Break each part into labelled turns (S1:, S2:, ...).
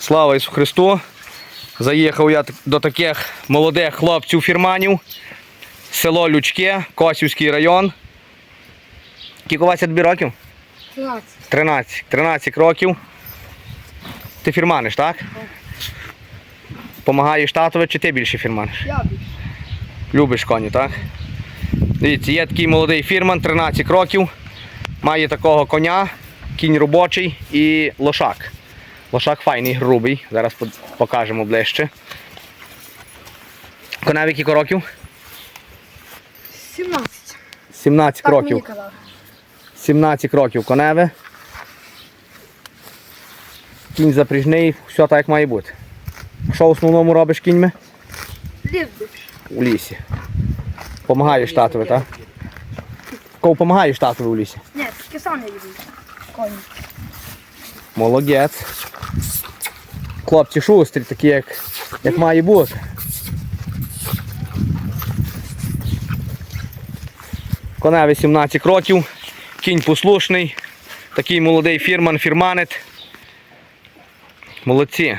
S1: Слава Ісусу Христу! Заїхав я до таких молодих хлопців фірманів. Село Лючке, Косівський район. Скільки у вас тобі років?
S2: 13.
S1: 13. 13 років. Ти фірманиш, так? Помагаєш татові чи ти більше фірманиш?
S2: Я більше.
S1: Любиш коні, так? Дивіться, є такий молодий фірман, 13 років. Має такого коня, кінь робочий і лошак. Лошак файний, грубий. Зараз покажемо ближче. Коневі кілька років?
S2: 17.
S1: 17
S2: Так
S1: років.
S2: мені
S1: 17 років коневе. Кінь запріжний, все так як має бути. Що в основному робиш кіньми?
S2: Ліздиш.
S1: У лісі. Помагаєш татові, так? Кого помагаєш татові у лісі?
S2: Ні, тільки сам я їду. Коні.
S1: Молодець. Хлопці шустрі, такі як, як має бути. Коневі 17 років, кінь послушний, такий молодий фірман, фірманит. Молодці.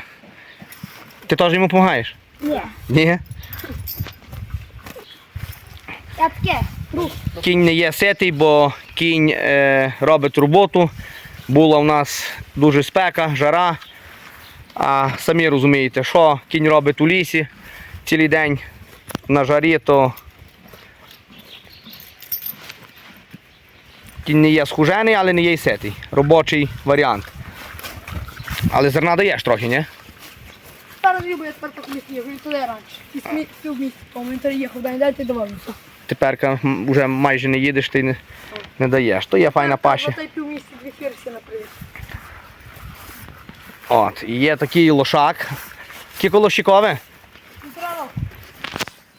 S1: Ти теж йому допомагаєш?
S2: Ні.
S1: Ні.
S2: Я таке.
S1: Кінь не є ситий, бо кінь е, робить роботу. Була у нас дуже спека, жара. А самі розумієте, що кінь робить у лісі цілий день на жарі, то кінь не є схужений, але не є й ситий. Робочий варіант. Але зерна даєш трохи, ні?
S2: Зараз їду, я тепер так їхав, він туди раніше. І пів місяця, тому він їхав, дай дайте місяця.
S1: Тепер вже майже не їдеш, ти не, не даєш. То є файна паші.
S2: Дай пів місяця дві фірси наприклад.
S1: От, і є такий лошак. Скільки лошікове?
S2: Півтора року.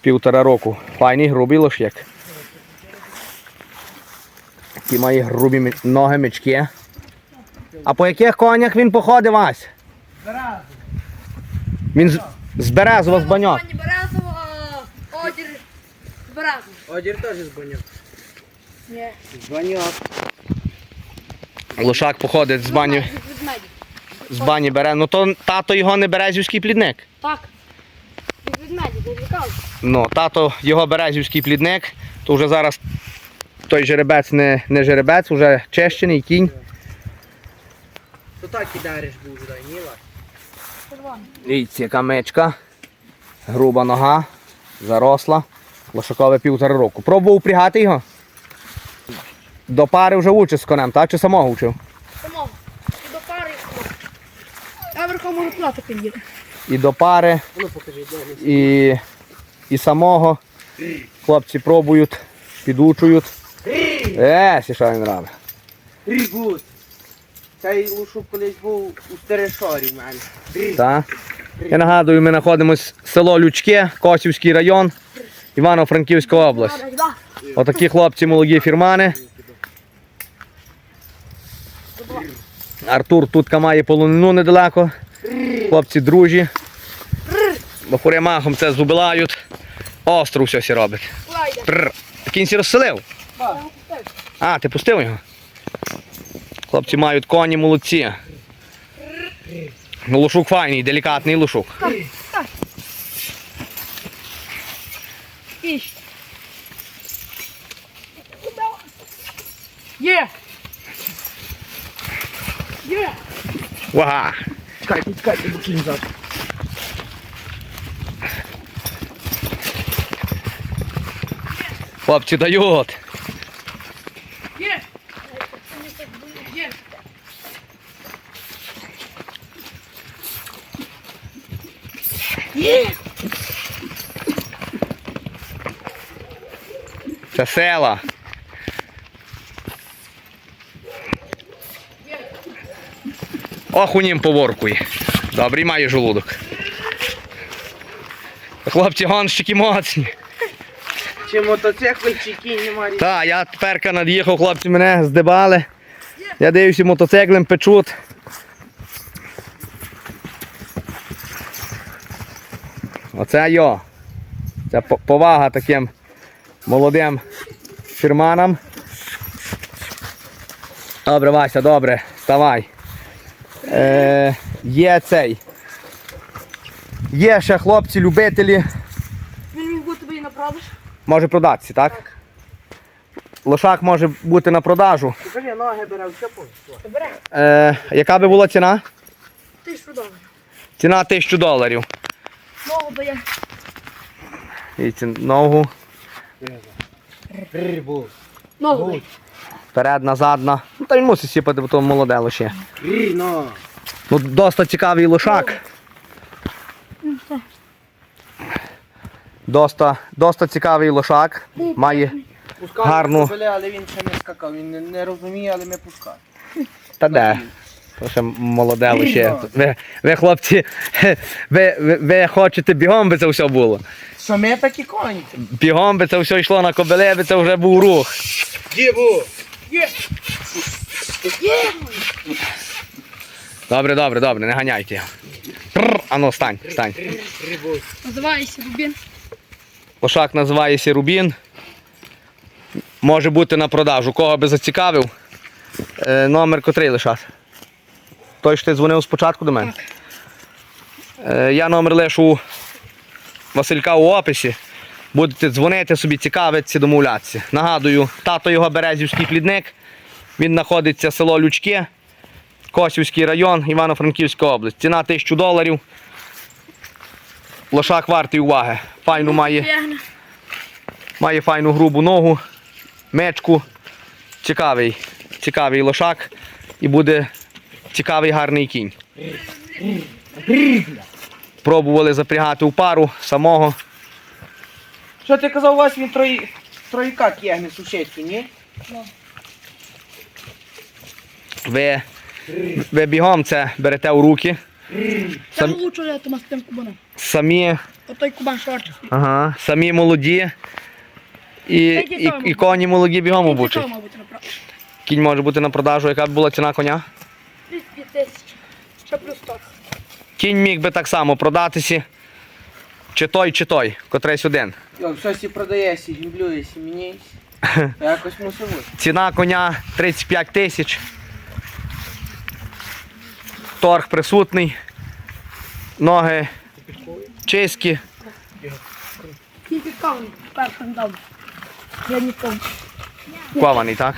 S1: Півтора року. Файний грубий лошик. Такий має грубі ноги, мечки. А по яких конях він походить, Вась? Він з, з Березова, з баньок.
S2: Пані Березово, а одір з Березово.
S3: Одір теж з баньок.
S2: Ні.
S3: З баньок.
S1: Лошак походить з
S2: ведмедів.
S1: З бані бере. Ну то тато його не березівський плідник.
S2: Так. Від ведмедів, я лікав.
S1: Ну, тато його березівський плідник, то вже зараз той жеребець не, не жеребець, вже чещений кінь.
S3: То так і дариш був дай, ні Вась?
S2: Червоний.
S1: Дивіться, яка мечка, груба нога, заросла, лошакове півтора року. Пробував упрягати його? До пари вже учив з конем, так? Чи самого вчив?
S2: Самого. І до пари. Я верхом можу плати під'їду.
S1: І до пари,
S3: Ну покажи,
S1: і, і самого. Хлопці пробують, підучують. Е, сі що він робить.
S3: Рігут. Цей лушук колись був у Стерешорі в мене.
S1: Так. Я нагадую, ми знаходимося село Лючке, Косівський район, Івано-Франківська область. Отакі хлопці молоді фірмани. Артур тут має полонину недалеко. Хлопці дружі. Бахури махом це зубилають. Остро все сі робить. Сі розселив. А, ти пустив його? Хлопці мають коні молодці. Ну, лушук файний, делікатний лушук.
S2: Є. Є.
S1: Вага!
S3: Чекайте, чекайте, бо кінь зад.
S1: Хлопці дають.
S2: Є. Є. Є.
S1: Це села. У поворкує. Добрий має желудок. Хлопці гонщики моцні.
S3: Чи мотоцикл, чи кінь немає.
S1: Так, я тепер над'їхав, хлопці мене здибали. Я дивлюся, мотоциклем печуть. Оце йо. Це повага таким молодим фірманам. Добре, Вася, добре, вставай. Е, є цей. Є ще хлопці-любителі,
S2: Він міг бути тобі на продаж.
S1: може продатися, так? Лошак може бути на продажу.
S3: Покажи, ноги бере, все повністю.
S1: Е, яка би була ціна?
S2: Тисячу доларів.
S1: Ціна 1000 доларів.
S2: Ногу дає.
S1: І ці ногу
S3: Рибу.
S2: Ногу дає.
S1: вперед, назад. На. Ну, та він мусить сіпати, бо то молоде лише.
S3: Ріно.
S1: Ну, досить цікавий лошак. Доста, доста цікавий лошак. Має.
S3: Пускав
S1: Гарну.
S3: кобиле, але він ще не скакав. Він не, не розуміє, але ми пускаємо.
S1: Та де? То ще молоде лише. Ви, ви хлопці, ви, ви, ви хочете бігом би це все було.
S3: Що ми такі коні?
S1: Бігом би це все йшло на кобеле, би це вже був рух.
S3: Дібу!
S1: Добре, добре, добре, не ганяйте його. Ану, стань, стань.
S2: Називається Рубін.
S1: Лошак називається Рубін. Може бути на продажу. Кого би зацікавив? Е, номер котрий лишав? Той, що ти дзвонив спочатку до мене? Е, я номер лишу Василька у описі. Будете дзвонити собі, цікавитися, домовлятися. Нагадую, тато його Березівський плідник. Він знаходиться в село Лючки, Косівський район, Івано-Франківська область. Ціна 1000 доларів. Лошак вартий уваги. Файну має. Має файну грубу ногу, мечку. Цікавий, цікавий лошак і буде цікавий гарний кінь. Пробували запрягати у пару самого.
S3: Що ти казав, у вас він трої... троїка к'ягне сушечку, ні?
S1: Ви, ви бігом це берете у руки.
S2: Це
S1: Сам-
S2: лучше я Томас тим кубаном.
S1: Самі,
S2: Отой кубан шорчик.
S1: ага, самі молоді. І, і, і коні молоді бігом обучать.
S2: мабуть.
S1: Кінь може бути на продажу. Яка б була ціна коня?
S2: 35 тисяч. Ще плюс 100.
S1: Кінь міг би так само продатися. Чи той, чи той, котрийсь один.
S3: Йо, щось і продаєшся, люблю, якщо мені. Якось бути.
S1: Ціна коня 35 тисяч. Торг присутний. Ноги чисті,
S2: Тільки кавний. Першим дав. Я нікому.
S1: кований, так?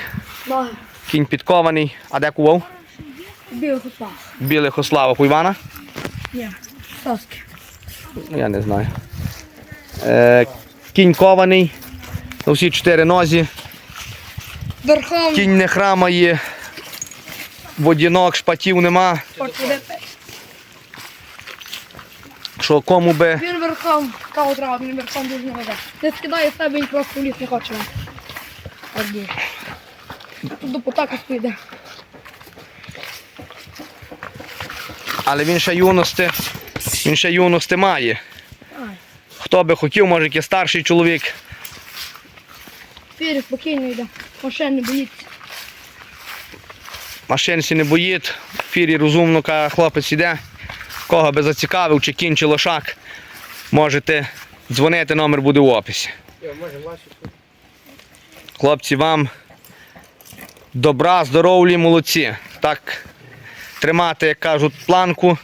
S2: Ноги.
S1: Кінь підкований. А де кував?
S2: Білих.
S1: В білих ославах у Івана?
S2: Ні. Соски.
S1: Ну, Я не знаю. Е, кінь кований. На всі чотири нозі.
S2: Верхом.
S1: Кінь не храмає. Водінок, шпатів нема. Що кому би.
S2: Він верхом. Каву трава, він верхом дуже не веде. Не скидає з себе, він просто в ліс не хоче. Тут до потаку спійде.
S1: Але він ще юності. Він ще юності має. Хто би хотів, може якийсь старший чоловік.
S2: Фірі спокійно йде. Машин не боїться.
S1: Машинці не боїть, в фірі розумно каже, хлопець іде. Кого би зацікавив, чи кінь, чи лошак, можете дзвонити, номер буде в описі. Хлопці, вам добра, здоров'я, молодці. Так тримати, як кажуть, планку,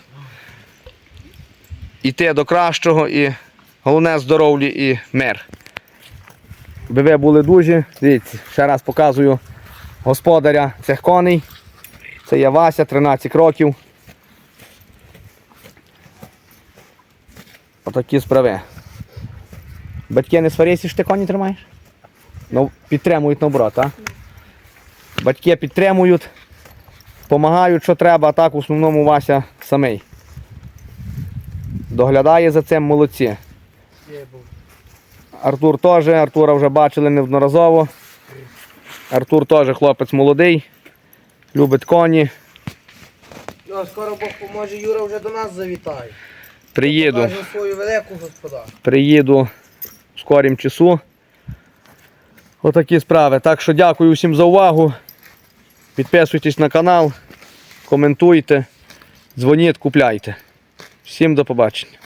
S1: йти до кращого і головне здоров'я і мир. Би ви були дуже. Дивіться, ще раз показую господаря цих коней. Це є Вася, 13 років. Отакі справи. Батьки не сваряться, що ти коні тримаєш? Ну, підтримують наоборот, так? Батьки підтримують, допомагають, що треба, а так в основному Вася самий. Доглядає за цим молодці. Артур теж, Артура вже бачили неодноразово. Артур теж хлопець молодий, любить коні.
S3: Йо, скоро Бог поможе, Юра вже до нас завітає.
S1: Приїду,
S3: свою велику господа.
S1: приїду в скорім часу. Отакі справи. Так що дякую всім за увагу. Підписуйтесь на канал, коментуйте, дзвоніть, купляйте. Всім до побачення.